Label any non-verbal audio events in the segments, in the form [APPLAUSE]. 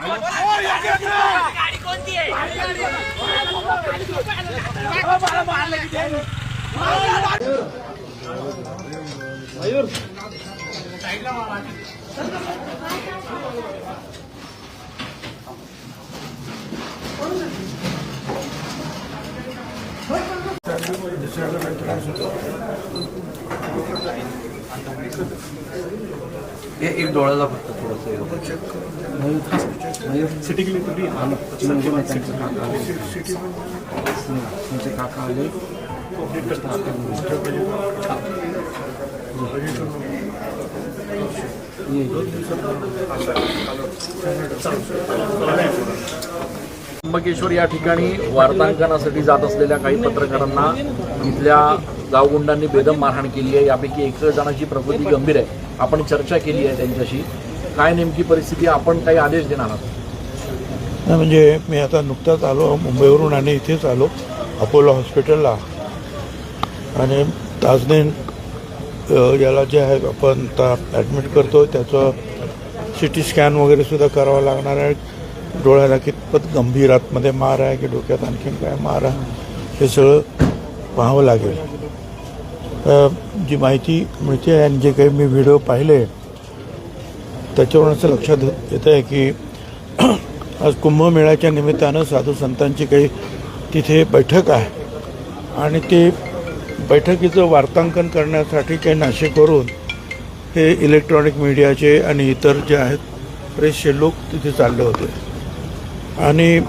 गाडी कोणती हे एक डोळ्याला फक्त काका आले. त्र्यंबकेश्वर या ठिकाणी वार्तांकनासाठी जात असलेल्या काही पत्रकारांना इथल्या गावगुंडांनी बेदम मारहाण केली आहे. यापैकी एक जणांची प्रकृती गंभीर आहे. आपण चर्चा केली आहे त्यांच्याशी. काय नेमकी परिस्थिती आपण काही आदेश देणार आहोत? म्हणजे मी आता नुकताच आलो मुंबईवरून आणि इथेच आलो अपोलो हॉस्पिटलला. आणि ताजनेन याला जे आहे आपण ता ॲडमिट करतो त्याचं सी टी स्कॅन वगैरे सुद्धा करावं लागणार आहे. डोळ्याला कितपत गंभीर आतमध्ये मार आहे की डोक्यात आणखीन काय मार आहे हे सगळं पाहावं लागेल. जी माहिती मिळते आणि जे काही मी व्हिडिओ पाहिले त्याच्यावरून असं लक्षात येतं आहे की [CLEARS THROAT] आज कुंभमेळ्याच्या निमित्तानं साधू संतांची काही तिथे बैठक आहे. आणि ते बैठकीचं वार्तांकन करण्यासाठी काही नाशिकवरून हे इलेक्ट्रॉनिक मीडियाचे आणि इतर जे आहेत प्रेसचे लोक तिथे चालले होते. आणि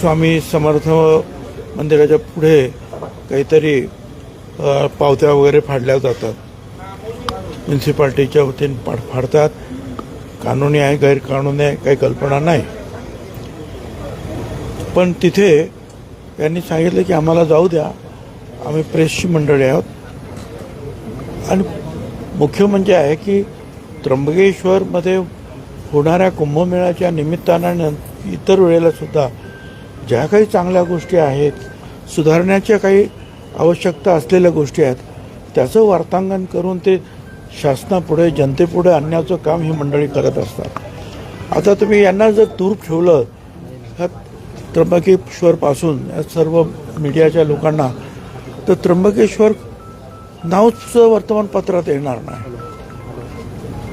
स्वामी समर्थ मंदिराच्या पुढे काहीतरी पावत्या वगैरे फाडल्या जातात. म्युन्सिपाल्टीच्या वतीने पाड फाडतात. कानूनी आहे गैरकानूनी आहे काही कल्पना नाही. पण तिथे यांनी सांगितलं की आम्हाला जाऊ द्या. आम्ही प्रेसची मंडळी आहोत. आणि मुख्य म्हणजे आहे की त्र्यंबकेश्वरमध्ये होणाऱ्या कुंभमेळ्याच्या निमित्तानं इतर वेळेला सुद्धा ज्या काही चांगल्या गोष्टी आहेत सुधारण्याच्या काही आवश्यकता असलेल्या गोष्टी आहेत त्याचं वार्तांकन करून ते शासनापुढे जनतेपुढे आणण्याचं काम ही मंडळी करत असतात. आता तुम्ही यांना जर दूर ठेवलं ह्या त्र्यंबकेश्वरपासून या सर्व मीडियाच्या लोकांना तर त्र्यंबकेश्वर नावच वर्तमानपत्रात येणार नाही.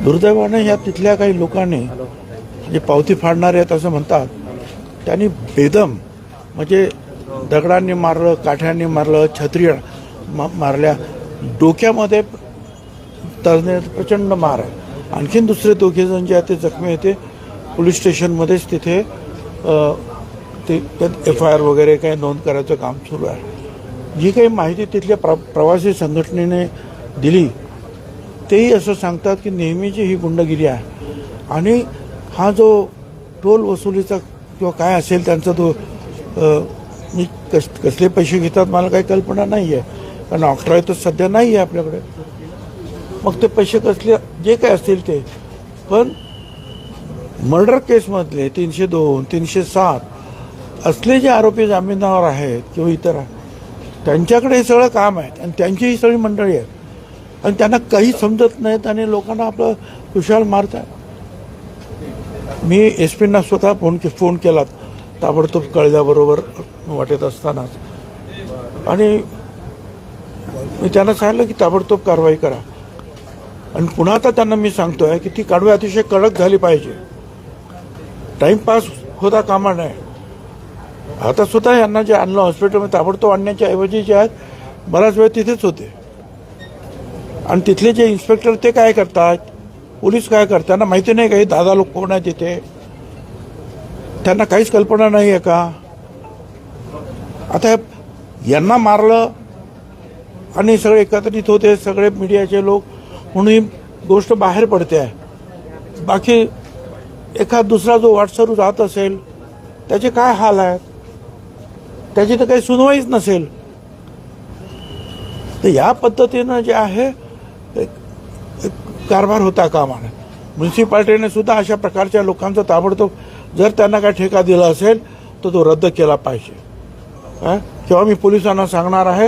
दुर्दैवाने ह्या तिथल्या काही लोकांनी जे पावती फाडणारे आहेत असं म्हणतात त्यांनी बेदम म्हणजे दगडांनी मारलं काठ्यांनी मारलं छत्री मा मारल्या डोक्यामध्ये तजने प्रचंड मार आहे. आणखीन दुसरे दोघे जण जे आहेत ते जखमी होते. पोलीस स्टेशनमध्येच तिथे ते एफ आय आर वगैरे काही नोंद करायचं काम सुरू आहे. जी काही माहिती तिथल्या प्र प्रवासी संघटनेने दिली तेही असं सांगतात की नेहमीची ही गुंडगिरी आहे आणि हा जो टोल वसुलीचा किंवा काय असेल त्यांचा तो मी कस कसले पैसे घेतात मला काही कल्पना नाही आहे कारण ऑक्ट्रॉय तर सध्या नाही आहे आपल्याकडे. मग ते पैसे कसले जे काय असतील ते. पण मर्डर केसमधले तीनशे दोन तीनशे सात असले जे आरोपी जामिनावर आहेत किंवा इतर आहेत त्यांच्याकडे हे सगळं काम आहे आणि त्यांची ही सगळी मंडळी आहेत. आणि त्यांना काही समजत नाहीत आणि लोकांना आपलं खुशाल मारतात मी एस पींना स्वतः फोन के फोन केला ताबडतोब कळल्याबरोबर वाटत असतानाच. आणि मी त्यांना सांगितलं की ताबडतोब कारवाई करा. आणि पुन्हा आता त्यांना मी सांगतोय की ती कडवे अतिशय कडक झाली पाहिजे. टाइमपास होता कामा नये. आता सुद्धा यांना जे आणलं हॉस्पिटलमध्ये ताबडतोब आणण्याच्या ऐवजी जे आहेत बराच वेळ तिथेच होते. आणि तिथले जे इन्स्पेक्टर ते काय करतात? पोलीस काय करतात? त्यांना माहिती नाही काही दादा लोक कोण आहेत तिथे त्यांना काहीच कल्पना नाही आहे का? आता यांना मारलं आणि सगळे एकत्रित होते सगळे मीडियाचे लोक म्हणून ही गोष्ट बाहेर पडते आहे. बाकी एखाद दुसरा जो वाटसरू जात असेल त्याचे काय हाल आहेत? त्याची तर काही सुनवाईच नसेल. तर या पद्धतीनं जे आहे एक- एक कारभार होता कामा म्युन्सिपाल्टीने सुद्धा अशा प्रकारच्या लोकांचा ताबडतोब जर त्यांना काय ठेका दिला असेल तर तो रद्द केला पाहिजे. किंवा मी पोलिसांना सांगणार आहे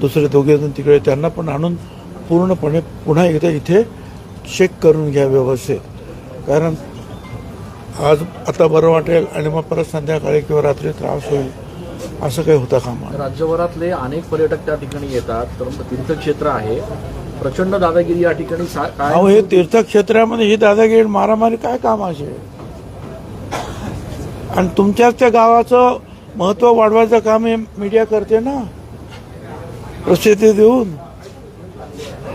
दुसरे दोघे जण तिकडे त्यांना पण आणून पूर्णपणे पुन्हा एकदा इथे चेक करून घ्या व्यवस्थित. कारण आज आता बरं वाटेल आणि मग परत संध्याकाळी किंवा रात्री त्रास होईल. असं काही होता कामा नये. राज्यभरातले अनेक पर्यटक त्या ठिकाणी येतात. तर तीर्थक्षेत्र आहे. प्रचंड दादागिरी या ठिकाणी अहो हे तीर्थक्षेत्रामध्ये ही दादागिरी मारामारी काय कामाची आहे? आणि तुमच्याच त्या गावाचं महत्त्व वाढवायचं काम हे मीडिया करते ना. प्रसिद्धी देऊन.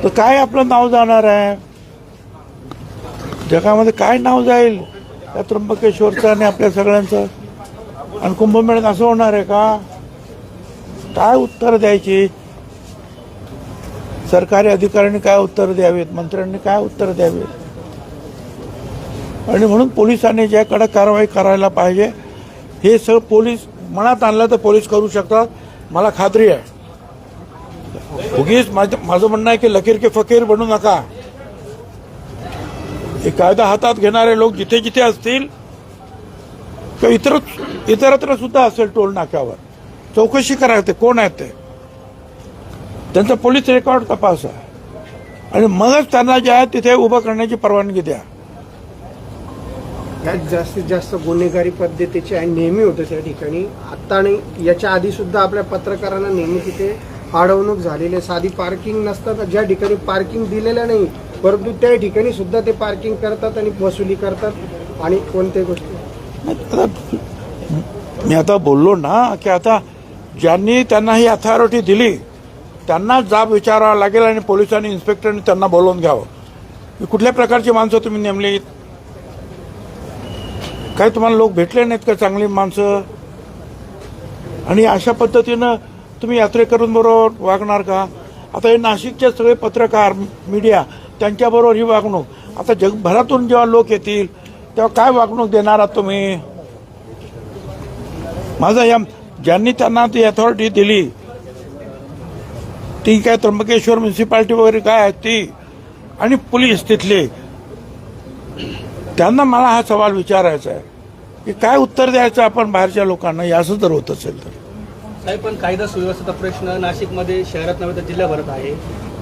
तर काय आपलं नाव जाणार आहे? जगामध्ये काय नाव जाईल? त्या त्र्यंबकेश्वरचं आणि आपल्या सगळ्यांचं. आणि कुंभमेळ्यात असं होणार आहे का? काय उत्तर द्यायची? सरकारी अधिकाऱ्यांनी काय उत्तर द्यावीत? मंत्र्यांनी काय उत्तर द्यावीत? आणि म्हणून पोलिसांनी ज्या कडक कारवाई करायला पाहिजे हे सगळं पोलीस मनात आणलं तर पोलीस करू शकतात. मला खात्री आहे. उगीच माझं माझं म्हणणं आहे की लकीर के फकीर बनू नका. हे कायदा हातात घेणारे लोक जिथे जिथे असतील किंवा इतर इतरत्र सुद्धा असेल टोल नाक्यावर. चौकशी करा ते कोण आहेत ते? त्यांचा पोलीस रेकॉर्ड तपासा. आणि मगच त्यांना जे आहे तिथे उभं करण्याची परवानगी द्या. यात जास्तीत जास्त गुन्हेगारी पद्धतीचे आणि नेहमी होते त्या ठिकाणी. आता आणि याच्या आधी सुद्धा आपल्या पत्रकारांना नेहमी तिथे अडवणूक झालेली साधी पार्किंग नसतात ज्या ठिकाणी पार्किंग दिलेलं नाही परंतु त्या ठिकाणी सुद्धा ते पार्किंग करतात आणि वसुली करतात आणि कोणत्याही गोष्टी. मी आता बोललो ना की आता ज्यांनी त्यांना ही अथॉरिटी दिली त्यांना जाब विचारावा लागेल आणि पोलिसांनी इन्स्पेक्टरनी त्यांना बोलवून घ्यावं. कुठल्या प्रकारची माणसं तुम्ही नेमली? काय तुम्हाला लोक भेटले नाहीत का चांगली माणसं? आणि अशा पद्धतीनं तुम्ही यात्रेकरूंबरोबर वागणार का? आता हे नाशिकचे सगळे पत्रकार मीडिया त्यांच्याबरोबर ही वागणूक. आता जगभरातून जेव्हा लोक येतील तेव्हा काय वागणूक देणार आहात तुम्ही? माझा या ज्यांनी त्यांना ती अथॉरिटी दिली ती काय त्र्यंबकेश्वर म्युन्सिपाल्टी वगैरे काय आहे ती आणि पोलीस तिथले त्यांना मला हा सवाल विचारायचा आहे. की काय उत्तर द्यायचं आपण बाहेरच्या लोकांना? हे असं जर होत असेल तर. साहेब पण कायदा सुव्यवस्थेचा प्रश्न नाशिकमध्ये शहरात नव्हे तर जिल्ह्याभरात आहे.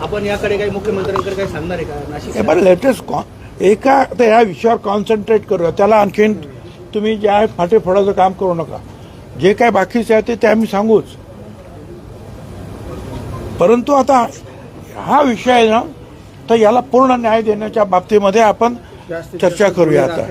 आपण याकडे काही मुख्यमंत्र्यांकडे काही सांगणार आहे का? नाशिक पण लेटेस्ट एका आता या विषयावर कॉन्सन्ट्रेट करूया. त्याला आणखीन तुम्ही जे आहे फाटे फोडायचं काम करू नका. जे काय बाकीचे आहे ते ते आम्ही सांगूच. परंतु आता हा विषय आहे ना तर याला पूर्ण न्याय देण्याच्या बाबतीमध्ये आपण चर्चा करूया आता.